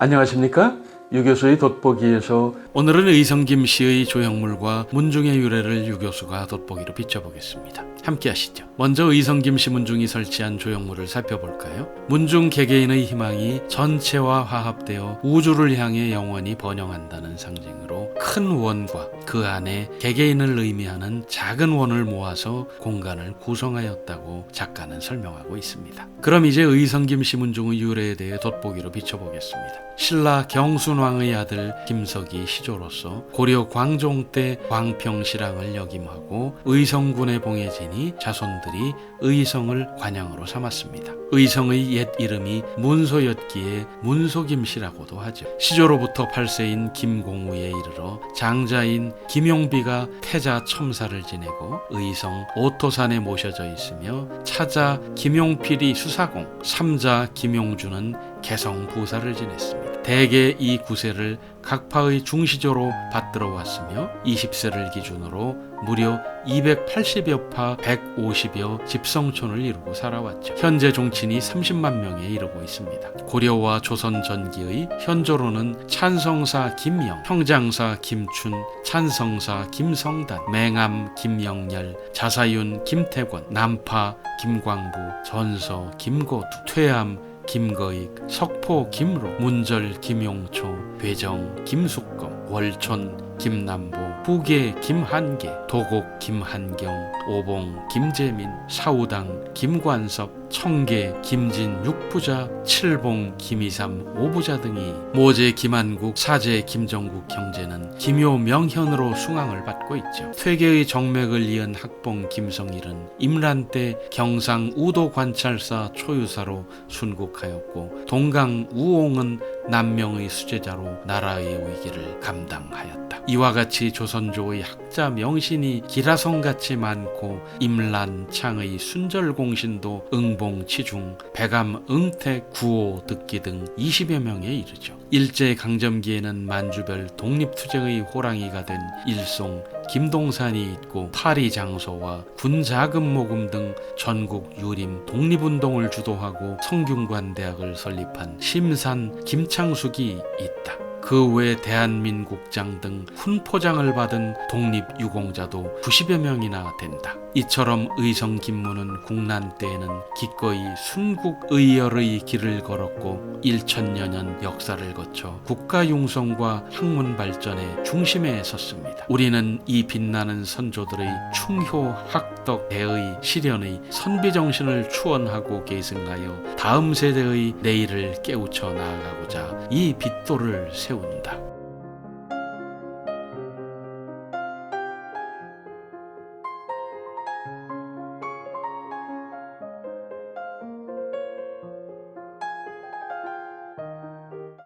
안녕하십니까? 유교수의 돋보기에서 오늘은 의성김 씨의 조형물과 문중의 유래를 유교수가 돋보기로 비춰보겠습니다. 함께 하시죠. 먼저 의성김 씨 문중이 설치한 조형물을 살펴볼까요? 문중 개개인의 희망이 전체와 화합되어 우주를 향해 영원히 번영한다는 상징으로 큰 원과 그 안에 개개인을 의미하는 작은 원을 모아서 공간을 구성하였다고 작가는 설명하고 있습니다. 그럼 이제 의성김 씨 문중의 유래에 대해 돋보기로 비춰보겠습니다. 신라 경순 왕의 아들 김석이 시조로서 고려 광종 때 광평시랑을 역임하고 의성군에 봉해지니 자손들이 의성을 관양으로 삼았습니다. 의성의 옛 이름이 문소였기에 문소김씨라고도 하죠. 시조로부터 8세인 김공우에 이르러 장자인 김용비가 태자 첨사를 지내고 의성 오토산에 모셔져 있으며 차자 김용필이 수사공, 삼자 김용주는 개성 부사를 지냈습니다. 대개 이 구세를 각파의 중시조로 받들어 왔으며 20세를 기준으로 무려 280여 파 150여 집성촌을 이루고 살아왔죠. 현재 종친이 30만 명에 이르고 있습니다. 고려와 조선 전기의 현조로는 찬성사 김영, 평장사 김춘, 찬성사 김성단, 맹암 김영렬, 자사윤 김태권, 남파 김광부, 전서 김고두, 퇴암 김거익, 석포 김로, 문절 김용초, 괴정 김숙검, 월촌 김남보, 후계 김한계, 도곡 김한경, 오봉 김재민, 사우당 김관섭, 청계 김진 육부자, 칠봉 김이삼 오부자 등이 모제 김한국, 사제 김정국 형제는 김효 명현으로 숭앙을 받고 있죠. 퇴계의 정맥을 이은 학봉 김성일은 임란 때 경상 우도 관찰사 초유사로 순국하였고 동강 우옹은 남명의 수제자로 나라의 위기를 감당하였다. 이와 같이 조선조의 학자 명신이 기라성같이 많고 임란 창의 순절공신도 응봉 치중 백암 응택 구호 듣기 등 20여 명에 이르죠. 일제 강점기에는 만주별 독립투쟁의 호랑이가 된 일송 김동산이 있고 파리 장소와 군자금 모금 등 전국 유림 독립운동을 주도하고 성균관 대학을 설립한 심산 김창숙이 있다. 그 외 대한민국장 등 훈포장을 받은 독립유공자도 90여 명이나 된다. 이처럼 의성 김무는 국난 때에는 기꺼이 순국의열의 길을 걸었고 1천여 년 역사를 거쳐 국가 융성과 학문 발전의 중심에 섰습니다. 우리는 이 빛나는 선조들의 충효 학덕 대의 실현의 선비 정신을 추원하고 계승하여 다음 세대의 내일을 깨우쳐 나아가고자 이 빗도를 세운다.